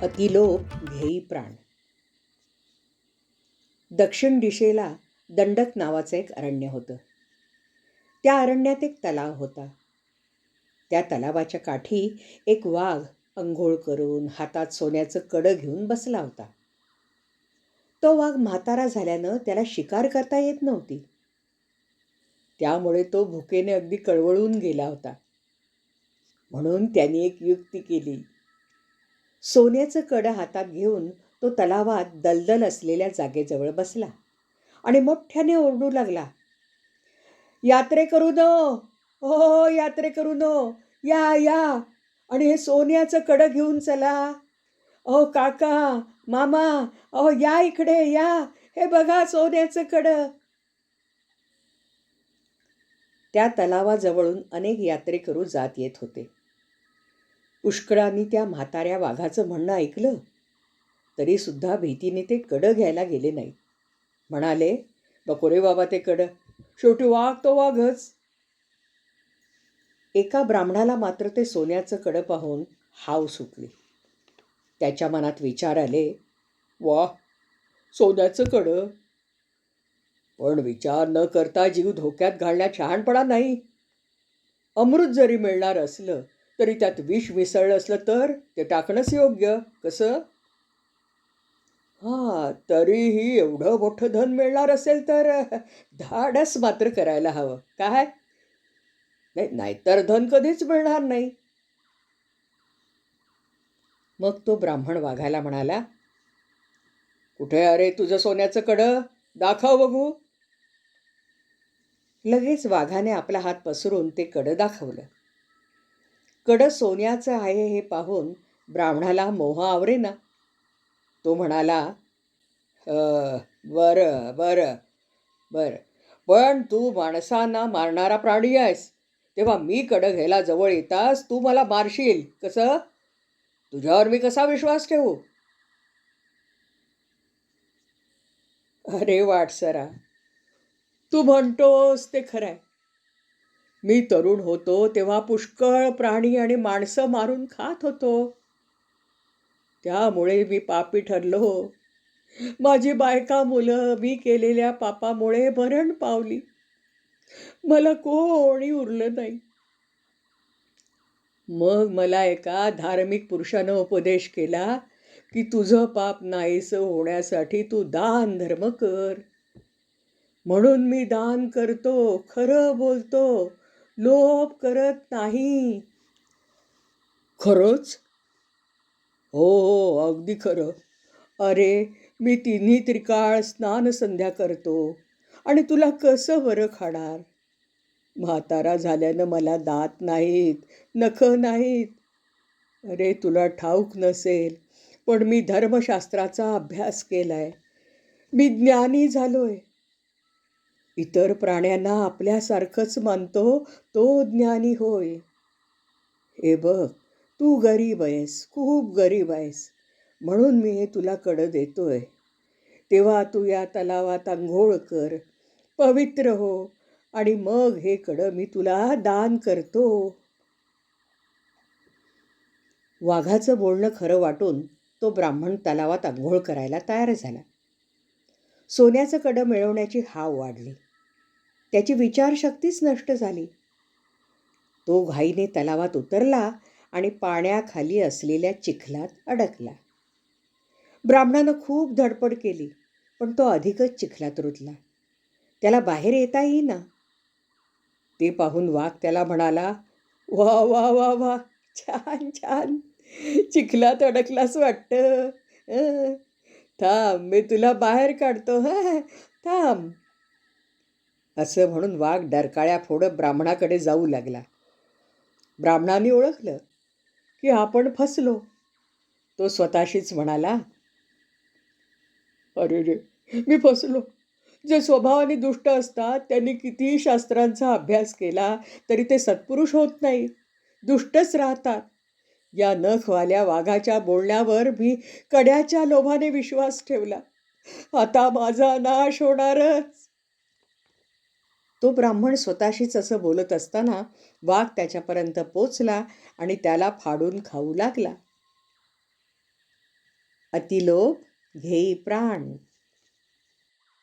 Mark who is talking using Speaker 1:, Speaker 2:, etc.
Speaker 1: अतिलोप घेई प्राण. दक्षिण दिशेला दंडक नावाचं एक अरण्य होतं. त्या अरण्यात एक तलाव होता. त्या तलावाच्या काठी एक वाघ अंघोळ करून हातात सोन्याचं कडं घेऊन बसला होता. तो वाघ म्हातारा झाल्यानं त्याला शिकार करता येत नव्हती. त्यामुळे तो भुकेने अगदी कळवळून गेला होता. म्हणून त्याने एक युक्ती केली. सोन्याचं कडं हातात घेऊन तो तलावात दलदल असलेल्या जागेजवळ बसला आणि मोठ्याने ओरडू लागला. यात्रे करू नो. हो, हो, हो यात्रे करू नो. या या. आणि हे सोन्याचं कडं घेऊन चला. अहो काका मामा अहो या इकडे या. हे बघा सोन्याचं कडं. त्या तलावाजवळून अनेक यात्रेकरू जात येत होते. पुष्कळांनी त्या म्हाताऱ्या वाघाचं म्हणणं ऐकलं. तरी सुद्धा भीतीने ते कडं घ्यायला गेले नाही म्हणाले नको रे बाबा ते कडं. शेवटी वाघ तो वाघच. एका ब्राह्मणाला मात्र ते सोन्याचं कडं पाहून हाव सुटली. त्याच्या मनात विचार आले वा सोन्याचं कडं. पण विचार न करता जीव धोक्यात घालण्यात शहाणपणा नाही. अमृत जरी मिळणार असलं तरी त्यात विष मिसळलं असलं तर ते टाकणंच योग्य. कसं? हां तरीही एवढं मोठं धन मिळणार असेल तर धाडस मात्र करायला हवं. काय? नाही नाहीतर धन कधीच मिळणार नाही. मग तो ब्राह्मण वाघायला म्हणाला कुठे अरे तुझं सोन्याचं कडं दाखव बघू. लगेच वाघाने आपला हात पसरून ते कडं दाखवलं. कडं सोन्याचं आहे हे पाहून ब्राह्मणाला मोह आवरे ना. तो म्हणाला बरं बरं बरं. पण तू माणसांना मारणारा प्राणी आहेस. तेव्हा मी कडं घ्यायला जवळ येतास तू मला मारशील. कसं? तुझ्यावर मी कसा विश्वास ठेवू? अरे वाटसरा तू म्हणतोस ते खरं आहे मी तरुण होतो तेव्हा पुष्कळ प्राणी आणि माणसं मारून खात होतो. त्यामुळे मी पापी ठरलो. माझी बायका मुलं मी केलेल्या पापामुळे मरण पावली. मला कोणी उरलं नाही. मग मला एका धार्मिक पुरुषानं उपदेश केला की तुझं पाप नाहीसं होण्यासाठी तू दान धर्म कर. म्हणून मी दान करतो खरं बोलतो लोभ करत नाही. खरंच? हो हो अगदी खरं. अरे मी तिन्ही त्रिकाळ स्नान संध्या करतो आणि तुला कसं बरं खाणार? म्हातारा झाल्यानं मला दात नाहीत नखं नाहीत. अरे तुला ठाऊक नसेल पण मी धर्मशास्त्राचा अभ्यास केला आहे मी ज्ञानी झालो आहे इतर प्राण्यांना आपल्यासारखंच मानतो तो ज्ञानी होय. हे बघ तू गरीब आहेस खूप गरीब आहेस म्हणून मी हे तुला कडं देतोय. तेव्हा तू या तलावात आंघोळ कर पवित्र हो आणि मग हे कडं मी तुला दान करतो. वाघाचं बोलणं खरं वाटून तो ब्राह्मण तलावात आंघोळ करायला तयार झाला. सोन्याचं कडं मिळवण्याची हाव वाढली. त्याची विचारशक्तीच नष्ट झाली. तो घाईने तलावात उतरला आणि पाण्याखाली असलेल्या चिखलात अडकला. ब्राह्मणानं खूप धडपड केली पण तो अधिकच चिखलात रुतला. त्याला बाहेर येता येईना. ते पाहून वाघ त्याला म्हणाला वा वा वा वा छान छान चिखलात अडकलास वाटतं. थांब मी तुला बाहेर काढतो. हा थांब. असं म्हणून वाघ डरकाळ्या फोडत ब्राह्मणाकडे जाऊ लागला. ब्राह्मणाने ओळखलं की आपण फसलो. तो स्वतःशीच म्हणाला अरे रे मी फसलो. जे स्वभावाने दुष्ट असतात त्यांनी कितीही शास्त्रांचा अभ्यास केला तरी ते सत्पुरुष होत नाही दुष्टच राहतात. या नखवाल्या वाघाच्या बोलण्यावर मी कड्याच्या लोभाने विश्वास ठेवला. आता माझा नाश होणारच. तो ब्राह्मण स्वतःशीच असं बोलत असताना वाघ त्याच्यापर्यंत पोचला आणि त्याला फाडून खाऊ लागला. अतिलोभ घेई प्राण.